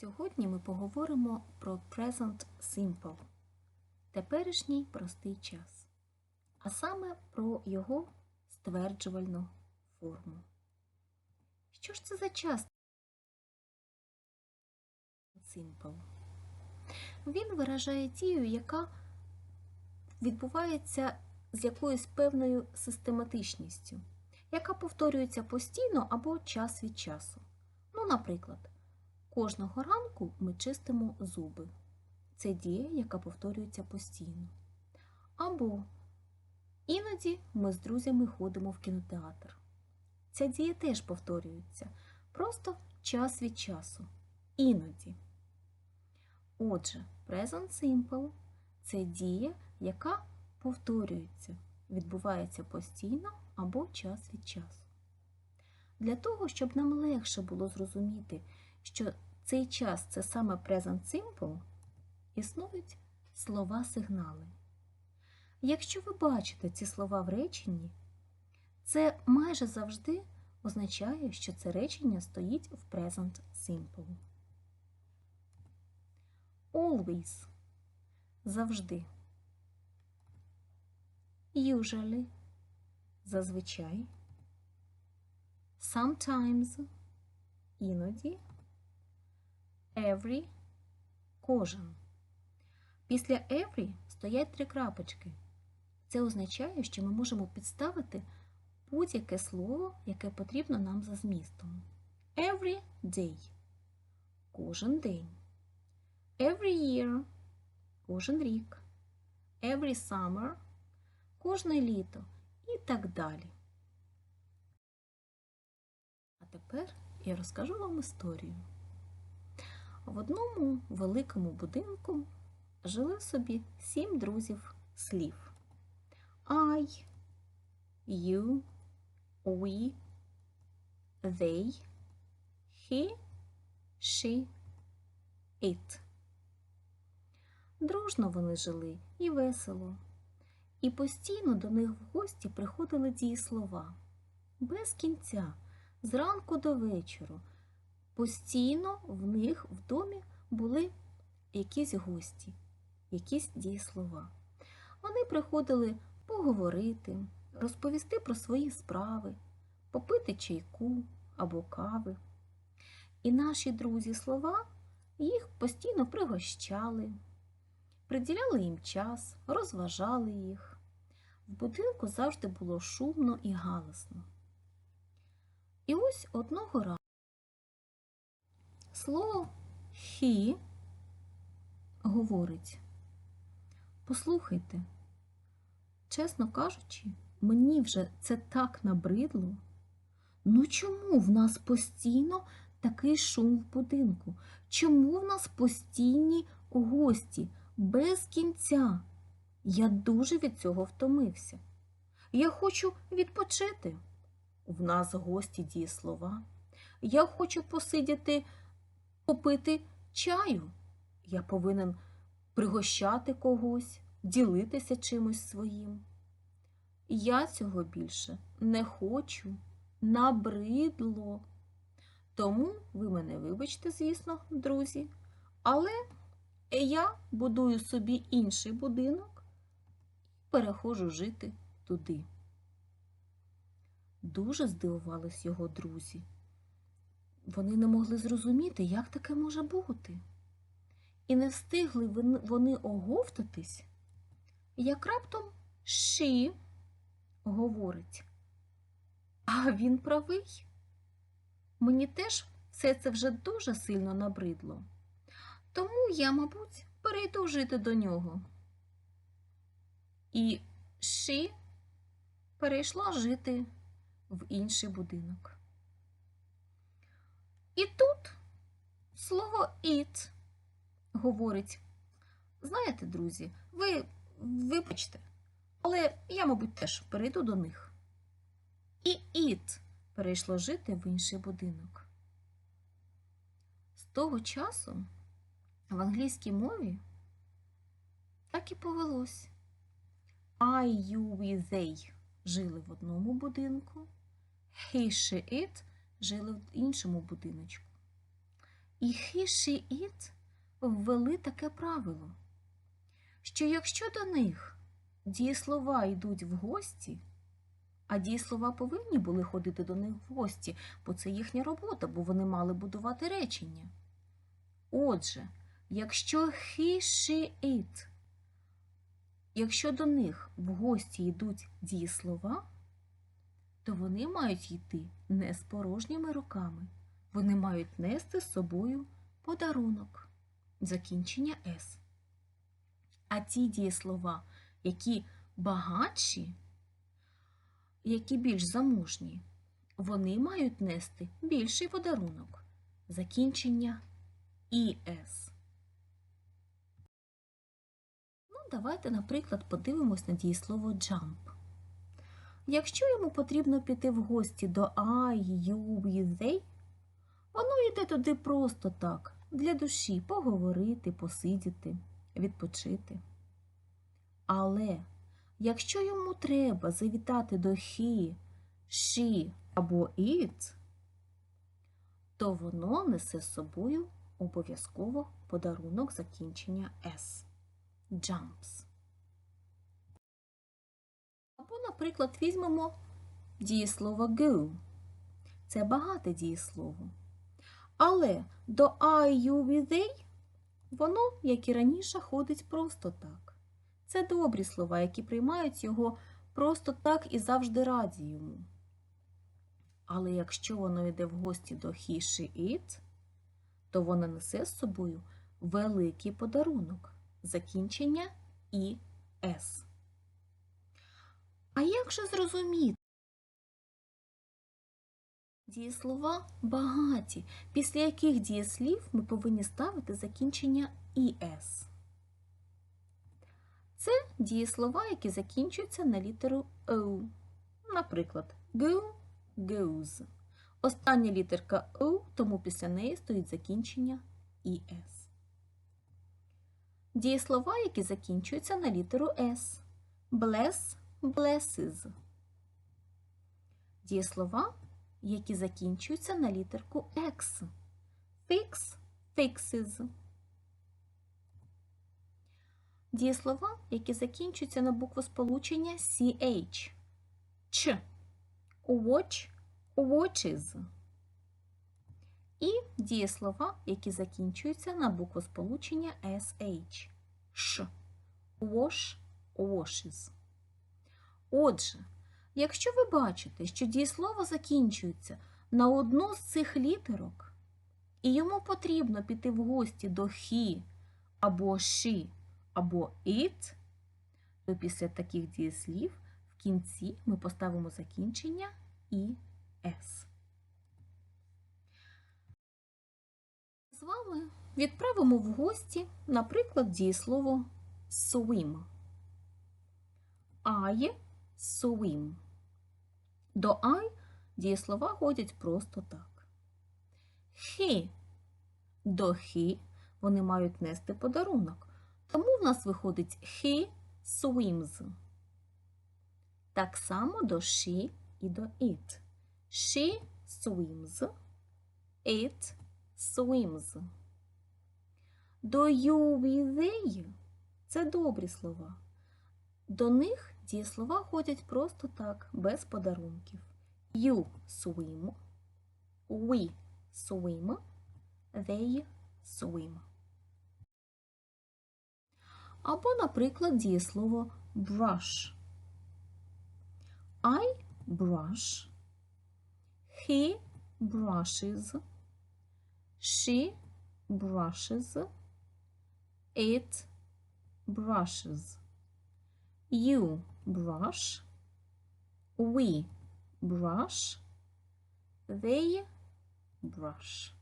Сьогодні ми поговоримо про Present Simple теперішній простий час, а саме про його стверджувальну форму. Що ж це за час Simple? Він виражає дію, яка відбувається з якоюсь певною систематичністю, яка повторюється постійно або час від часу. Ну, наприклад, Кожного ранку ми чистимо зуби. Це дія, яка повторюється постійно. Або іноді ми з друзями ходимо в кінотеатр. Ця дія теж повторюється, просто час від часу. Іноді. Отже, present simple це дія, яка повторюється, відбувається постійно або час від часу. Для того, щоб нам легше було зрозуміти, що цей час це саме Present Simple, існують слова-сигнали. Якщо ви бачите ці слова в реченні, це майже завжди означає, що це речення стоїть в Present Simple. Always завжди. Usually зазвичай. Sometimes іноді every кожен. Після every стоять три крапочки. Це означає, що ми можемо підставити будь-яке слово, яке потрібно нам за змістом. Every day кожен день. Every year кожен рік. Every summer кожне літо і так далі. А тепер я розкажу вам історію. В одному великому будинку жили собі сім друзів слів. I, you, we, they, he, she, it. Дружно вони жили і весело, і постійно до них в гості приходили дієслова. Без кінця, зранку до вечора. Постійно в них в домі були якісь гості, якісь дієслова. Вони приходили поговорити, розповісти про свої справи, попити чайку або кави. І наші друзі слова їх постійно пригощали, приділяли їм час, розважали їх. В будинку завжди було шумно і галасно. І ось одного разу. Слово «he» говорить. Послухайте, чесно кажучи, мені вже це так набридло. Ну чому в нас постійно такий шум в будинку? Чому в нас постійні гості без кінця? Я дуже від цього втомився. Я хочу відпочити. В нас гості дієслова. Я хочу посидіти попити чаю. Я повинен пригощати когось, ділитися чимось своїм. Я цього більше не хочу, набридло. Тому ви мене вибачте, звісно, друзі, але я будую собі інший будинок і переходжу жити туди. Дуже здивувались його друзі. Вони не могли зрозуміти, як таке може бути. І не встигли вони оговтатись, як раптом ші говорить. А він правий. Мені теж все це вже дуже сильно набридло. Тому я, мабуть, перейду жити до нього. І ші перейшла жити в інший будинок. І тут слово it говорить. Знаєте, друзі, ви вибачте, але я, мабуть, теж перейду до них. І it перейшло жити в інший будинок. З того часу в англійській мові так і повелось. I, you, we, they жили в одному будинку, he, she, it жили в іншому будиночку. І it ввели таке правило, що якщо до них дієслова йдуть в гості, а дієслова повинні були ходити до них в гості, бо це їхня робота, бо вони мали будувати речення. Отже, якщо it, якщо до них в гості йдуть дієслова, то вони мають йти не з порожніми руками. Вони мають нести з собою подарунок. Закінчення С. А ті дієслова, які багатші, які більш заможні, вони мають нести більший подарунок. Закінчення ІС. Ну, давайте, наприклад, подивимось на дієслово jump. Якщо йому потрібно піти в гості до you, we, they, воно йде туди просто так, для душі поговорити, посидіти, відпочити. Але якщо йому треба завітати до he, she або it, то воно несе з собою обов'язково подарунок закінчення S. Jumps. Або, наприклад, візьмемо дієслово go. Це багате дієслово. Але до I, you, we, they воно, як і раніше, ходить просто так. Це добрі слова, які приймають його просто так і завжди раді йому. Але якщо воно йде в гості до he, she, it, то воно несе з собою великий подарунок закінчення і «с». А як же зрозуміти? Дієслова багаті, після яких дієслів ми повинні ставити закінчення «іс». Це дієслова, які закінчуються на літеру «о». Наприклад, go, goes. Остання літерка «о», тому після неї стоїть закінчення «іс». Дієслова, які закінчуються на літеру «с». Bless, blesses. Дієслова, які закінчуються на літерку X. Fix, fixes. Дієслова, які закінчуються на букву сполучення CH. Ч. Watch, watches. І дієслова, які закінчуються на букву сполучення SH. Ш. Wash, washes. Отже, якщо ви бачите, що дієслово закінчується на одну з цих літерок, і йому потрібно піти в гості до he або she, або it, то після таких дієслів в кінці ми поставимо закінчення і «с». З вами відправимо в гості, наприклад, дієслово swim. I swim. До I дієслова ходять просто так. He. До he вони мають нести подарунок. Тому в нас виходить he swims. Так само до she і до it. She swims. It swims. До you, we, they – це добрі слова. До них дієслова ходять просто так, без подарунків. You swim, we swim, they swim. Або, наприклад, дієслово brush. I brush. He brushes. She brushes. It brushes. You brush. We brush. They brush.